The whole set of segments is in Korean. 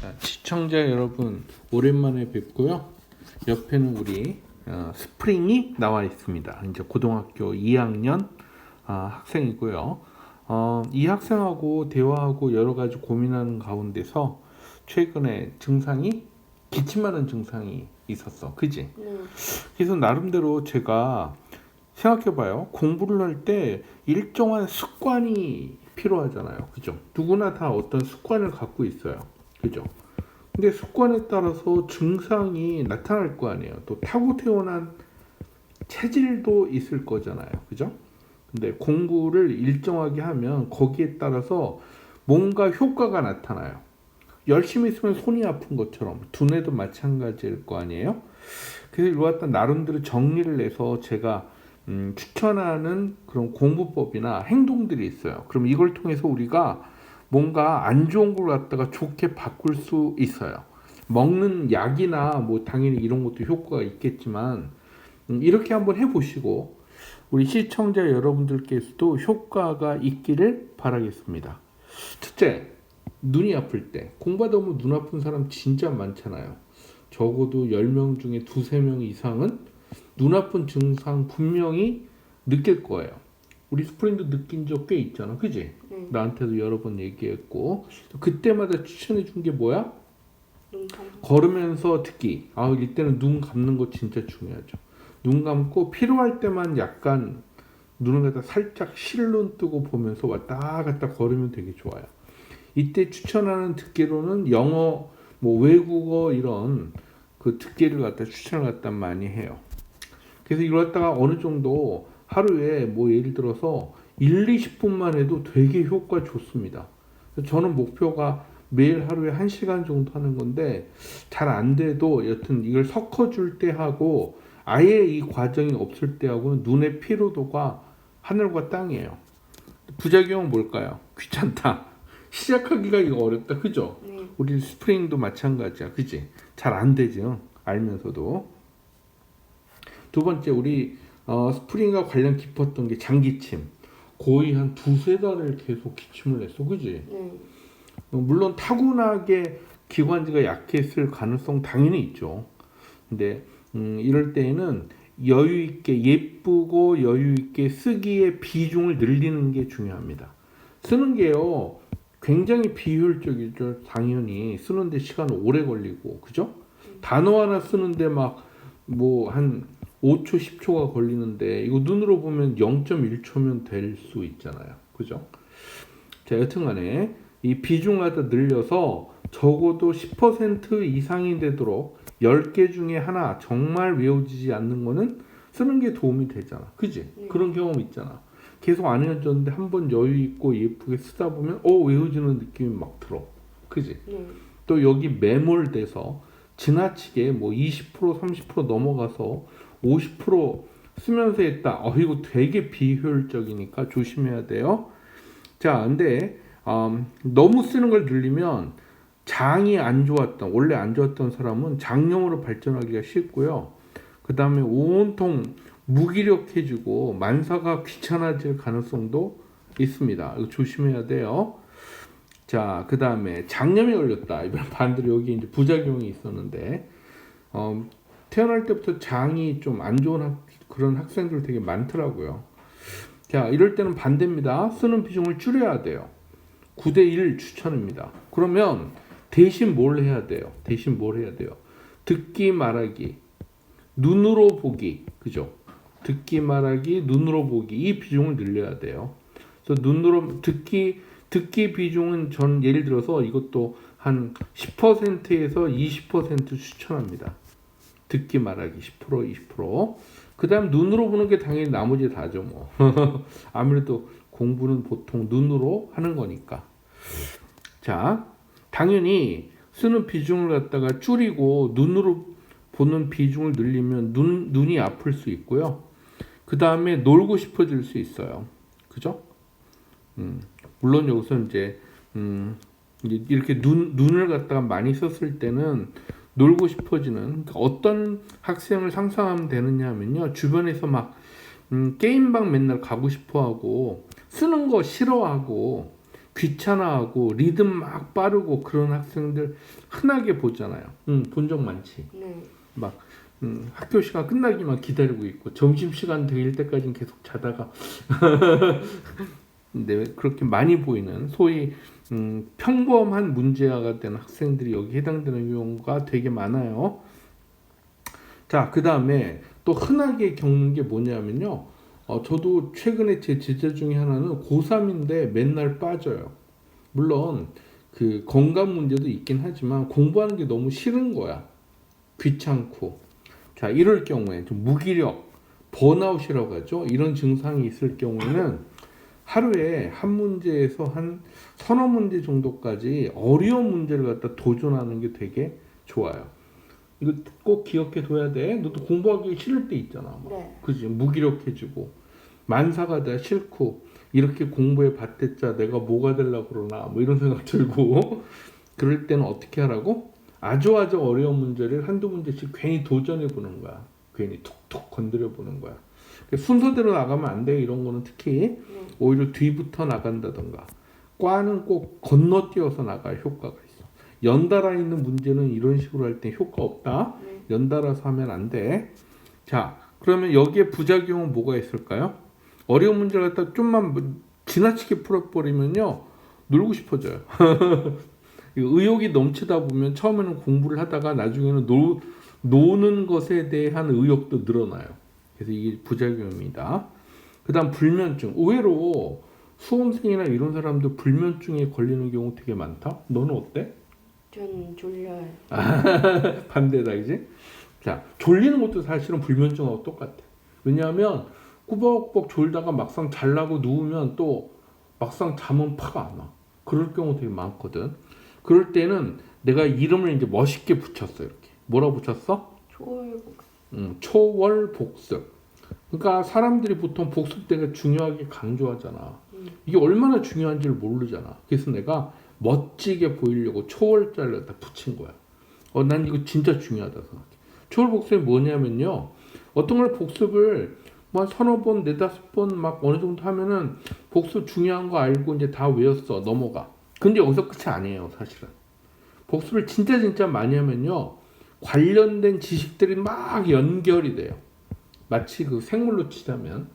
자, 시청자 여러분 오랜만에 뵙고요. 옆에는 우리 어, 스프링이 나와 있습니다. 이제 고등학교 2학년 아, 학생이고요. 어, 이 학생하고 대화하고 여러 가지 고민하는 가운데서 최근에 증상이 기침하는 증상이 있었어. 그지? 네. 그래서 나름대로 제가 생각해봐요. 공부를 할 때 일정한 습관이 필요하잖아요. 그죠? 누구나 다 어떤 습관을 갖고 있어요. 그죠? 근데 습관에 따라서 증상이 나타날 거 아니에요. 또 타고 태어난 체질도 있을 거잖아요. 그죠? 근데 공부를 일정하게 하면 거기에 따라서 뭔가 효과가 나타나요. 열심히 있으면 손이 아픈 것처럼 두뇌도 마찬가지일 거 아니에요? 그래서 이거 갖다 나름대로 정리를 해서 제가 음, 추천하는 그런 공부법이나 행동들이 있어요. 그럼 이걸 통해서 우리가 뭔가 안 좋은 걸 갖다가 좋게 바꿀 수 있어요. 먹는 약이나 뭐 당연히 이런 것도 효과가 있겠지만 음, 이렇게 한번 해보시고 우리 시청자 여러분들께서도 효과가 있기를 바라겠습니다. 첫째, 눈이 아플 때 공부하다 보면 눈 아픈 사람 진짜 많잖아요. 적어도 10명 중에 두세 명 이상은 눈 아픈 증상 분명히 느낄 거예요. 우리 스프링도 느낀 적 꽤 있잖아. 그지? 네. 나한테도 여러 번 얘기했고 그때마다 추천해 준 게 뭐야? 눈 감고. 걸으면서 듣기. 아, 이때는 눈 감는 거 진짜 중요하죠. 눈 감고 필요할 때만 약간 눈을 갖다 살짝 실눈 뜨고 보면서 왔다 갔다 걸으면 되게 좋아요. 이때 추천하는 듣기로는 영어, 뭐 외국어 이런 그 듣기를 갖다 추천을 갖다 많이 해요. 그래서 이걸 갖다가 어느 정도 하루에 뭐 예를 들어서 1, 20분만 해도 되게 효과 좋습니다. 저는 목표가 매일 하루에 1시간 정도 하는 건데 잘 안 돼도 여튼 이걸 섞어 줄 때 하고 아예 이 과정이 없을 때 하고는 눈의 피로도가 하늘과 땅이에요. 부작용은 뭘까요? 귀찮다. 시작하기가 이거 어렵다. 그죠? 네. 우리 스프링도 마찬가지야. 그지? 잘 안. 응? 알면서도. 두 번째, 우리 어, 스프링과 관련 깊었던 게 장기침. 거의 한 두세 달을 계속 기침을 했어. 그지? 네. 어, 물론 타고나게 기관지가 약했을 가능성 당연히 있죠. 근데 음, 이럴 때에는 여유 있게 예쁘고 여유 있게 쓰기의 비중을 늘리는 게 중요합니다. 쓰는 게요 굉장히 비효율적이죠. 당연히 쓰는데 시간 오래 걸리고 그죠? 단어 하나 쓰는데 막 뭐한 5초 10초가 걸리는데 이거 눈으로 보면 0.1초면 될 수 있잖아요. 그죠? 자 여튼간에 이 비중을 갖다 늘려서 적어도 10% 이상이 되도록 10개 중에 하나 정말 외워지지 않는 거는 쓰는 게 도움이 되잖아. 그지? 네. 그런 경험 있잖아. 계속 안 외워졌는데 한 번 여유 있고 예쁘게 쓰다 보면 어 외워지는 느낌이 막 들어. 그지? 네. 또 여기 매몰돼서 지나치게 뭐 20% 30% 넘어가서 50% 쓰면서 했다. 어 이거 되게 비효율적이니까 조심해야 돼요. 자, 근데 음, 너무 쓰는 걸 늘리면 장이 안 좋았던 원래 안 좋았던 사람은 장염으로 발전하기가 쉽고요. 그 다음에 온통 무기력해지고 만사가 귀찮아질 가능성도 있습니다. 이거 조심해야 돼요. 자, 그 다음에 장염에 걸렸다. 반대로 여기 이제 부작용이 있었는데, 어, 태어날 때부터 장이 좀 안 좋은 학, 그런 학생들 되게 많더라고요. 자, 이럴 때는 반대입니다. 쓰는 비중을 줄여야 돼요. 9대1 추천입니다. 그러면 대신 뭘 해야 돼요? 대신 뭘 해야 돼요? 듣기 말하기, 눈으로 보기, 그죠? 듣기 말하기, 눈으로 보기 이 비중을 늘려야 돼요. 그래서 눈으로 듣기 듣기 비중은 전 예를 들어서 이것도 한 10%에서 20% 추천합니다. 듣기 말하기 10% 20%. 그 다음 눈으로 보는 게 당연히 나머지 다죠 뭐. 아무래도 공부는 보통 눈으로 하는 거니까. 자, 당연히 쓰는 비중을 갖다가 줄이고 눈으로 보는 비중을 늘리면 눈 눈이 아플 수 있고요. 그 다음에 놀고 싶어질 수 있어요. 그죠? 음, 물론 여기서 이제 음, 이렇게 눈 눈을 갖다가 많이 썼을 때는 놀고 싶어지는 그러니까 어떤 학생을 상상하면 되느냐면요 주변에서 막 음, 게임방 맨날 가고 싶어하고 쓰는 거 싫어하고 귀찮아하고 리듬 막 빠르고 그런 학생들 흔하게 보잖아요. 음, 본 적 많지. 네. 막 음, 학교 시간 끝나기만 기다리고 있고 점심 시간 될 때까지는 계속 자다가 근데 그렇게 많이 보이는 소위 음, 평범한 문제아가 되는 학생들이 여기 해당되는 경우가 되게 많아요. 자, 그 다음에 또 흔하게 겪는 게 뭐냐면요. 어, 저도 최근에 제 제자 중에 하나는 고3인데 맨날 빠져요. 물론 그 건강 문제도 있긴 하지만 공부하는 게 너무 싫은 거야. 귀찮고. 자, 이럴 경우에 좀 무기력, 번아웃이라고 하죠. 이런 증상이 있을 경우에는 하루에 한 문제에서 한 서너 문제 정도까지 어려운 문제를 갖다 도전하는 게 되게 좋아요. 이거 꼭 기억해 둬야 돼. 너도 공부하기 싫을 때 있잖아. 막. 네. 그지? 무기력해지고 만사가 다 싫고 이렇게 공부해 봤댔자 내가 뭐가 되려고 그러나 뭐 이런 생각 들고 그럴 때는 어떻게 하라고? 아주 아주 어려운 문제를 한두 문제씩 괜히 도전해 보는 거야. 괜히 툭툭 건드려 보는 거야. 순서대로 나가면 안 돼. 이런 거는 특히 네. 오히려 뒤부터 나간다던가 과는 꼭 건너뛰어서 나갈 효과가 있어. 연달아 있는 문제는 이런 식으로 할 때 효과 없다. 네. 연달아서 하면 안 돼. 자, 그러면 여기에 부작용은 뭐가 있을까요? 어려운 문제를 갖다 좀만 뭐 지나치게 풀어버리면요. 놀고 싶어져요. 이 의욕이 넘치다 보면 처음에는 공부를 하다가 나중에는 노, 노는 것에 대한 의욕도 늘어나요. 그래서 이게 부작용입니다. 그 다음 불면증. 의외로 수험생이나 이런 사람들 불면증에 걸리는 경우 되게 많다. 너는 어때? 전 졸려요. 반대다 이제. 자 졸리는 것도 사실은 불면증하고 똑같아. 왜냐하면 꾸벅꾸벅 졸다가 막상 잘라고 누우면 또 막상 잠은 팍안 와. 그럴 경우 되게 많거든. 그럴 때는 내가 이름을 이제 멋있게 붙였어 이렇게. 뭐라 붙였어? 초월복. 음, 초월 복습. 그러니까 사람들이 보통 복습 때가 중요하게 강조하잖아. 음. 이게 얼마나 중요한지를 모르잖아. 그래서 내가 멋지게 보이려고 초월자를 갖다 붙인 거야. 어, 난 이거 진짜 중요하다 생각해. 초월 복습이 뭐냐면요. 어떤 걸 복습을 뭐한 서너 번, 네다섯 번 막 어느 정도 하면은 복습 중요한 거 알고 이제 다 외웠어. 넘어가. 근데 여기서 끝이 아니에요, 사실은. 복습을 진짜 진짜 많이 하면요. 관련된 지식들이 막 연결이 돼요. 마치 그 생물로 치자면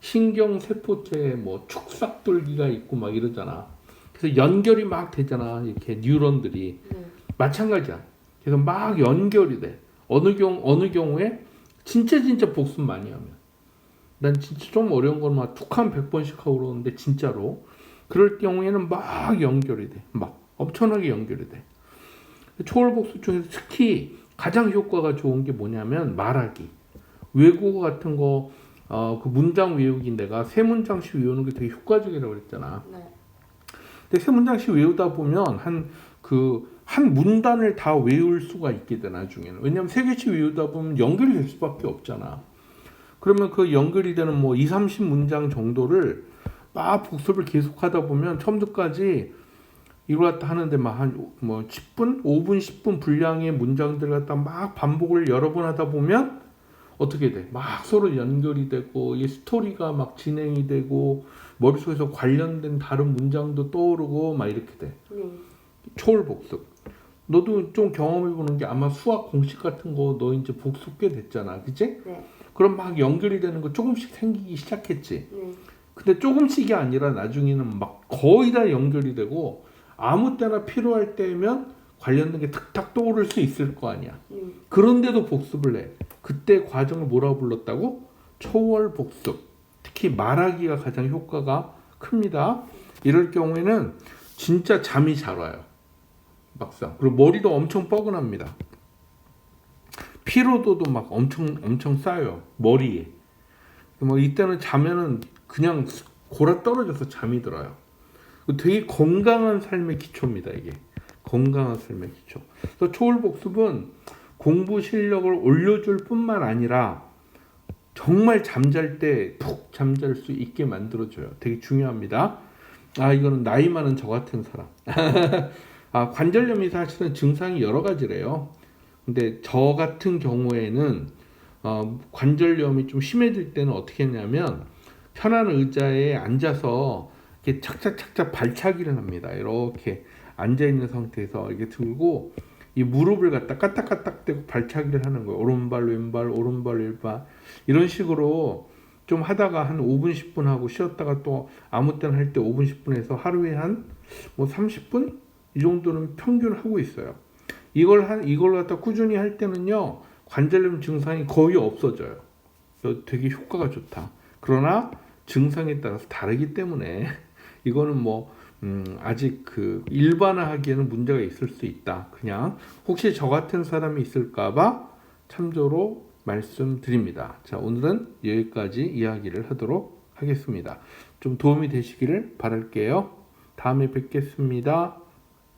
신경 세포체에 뭐 축삭돌기가 있고 막 이러잖아. 그래서 연결이 막 되잖아. 이렇게 뉴런들이 네. 마찬가지야. 그래서 막 연결이 돼. 어느 경우 어느 경우에 진짜 진짜 복습 많이 하면 난 진짜 좀 어려운 건막 툭한 100번씩 하고 그러는데 진짜로 그럴 경우에는 막 연결이 돼. 막 엄청나게 연결이 돼. 초월 복습 중에서 특히 가장 효과가 좋은 게 뭐냐면 말하기. 외국어 같은 거, 어, 그 문장 외우기 내가 세 문장씩 외우는 게 되게 효과적이라고 그랬잖아. 네. 근데 세 문장씩 외우다 보면 한 그 한 문단을 다 외울 수가 있게 돼 나중에는. 왜냐면 세 개씩 외우다 보면 연결이 될 수밖에 없잖아. 그러면 그 연결이 되는 뭐 2, 30문장 정도를 막 복습을 계속하다 보면 처음부터까지 이걸 갖다 하는데 막 한 뭐 10분, 5분, 10분 분량의 문장들 갖다 막 반복을 여러 번 하다 보면 어떻게 돼? 막 서로 연결이 되고 이 스토리가 막 진행이 되고 머릿속에서 관련된 다른 문장도 떠오르고 막 이렇게 돼. 네. 초월 복습. 너도 좀 경험해 보는 게 아마 수학 공식 같은 거 너 이제 복습 꽤 됐잖아. 그치? 네. 그럼 막 연결이 되는 거 조금씩 생기기 시작했지. 네. 근데 조금씩이 아니라 나중에는 막 거의 다 연결이 되고 아무 때나 필요할 때면 관련된 게 탁탁 떠오를 수 있을 거 아니야. 네. 그런데도 복습을 해. 그때 과정을 뭐라고 불렀다고? 초월 복습. 특히 말하기가 가장 효과가 큽니다. 이럴 경우에는 진짜 잠이 잘 와요. 막상. 그리고 머리도 엄청 뻐근합니다. 피로도도 막 엄청 엄청 쌓여요. 머리에. 뭐 이때는 자면은 그냥 골아 떨어져서 잠이 들어요. 되게 건강한 삶의 기초입니다, 이게. 건강한 삶의 기초. 그래서 초월 복습은 공부 실력을 올려줄 뿐만 아니라 정말 잠잘 때 푹 잠잘 수 있게 만들어줘요. 되게 중요합니다. 아, 이거는 나이 많은 저 같은 사람. 아, 관절염이 사실은 증상이 여러 가지래요. 근데 저 같은 경우에는 어, 관절염이 좀 심해질 때는 어떻게 했냐면 편한 의자에 앉아서 이렇게 착착착착 발차기를 합니다. 이렇게 앉아 있는 상태에서 이렇게 들고 이 무릎을 갖다 까딱까딱 대고 발차기를 하는 거예요. 오른발 왼발 오른발 왼발 이런 식으로 좀 하다가 한 5분 10분 하고 쉬었다가 또 아무 때나 할 때 5분 10분 해서 하루에 한 뭐 30분 이 정도는 평균 하고 있어요. 이걸 한 이걸 갖다 꾸준히 할 때는요 관절염 증상이 거의 없어져요. 되게 효과가 좋다. 그러나 증상에 따라서 다르기 때문에 이거는 뭐 음, 아직 그 일반화하기에는 문제가 있을 수 있다. 그냥 혹시 저 같은 사람이 있을까봐 참조로 말씀드립니다. 자 오늘은 여기까지 이야기를 하도록 하겠습니다. 좀 도움이 되시기를 바랄게요. 다음에 뵙겠습니다.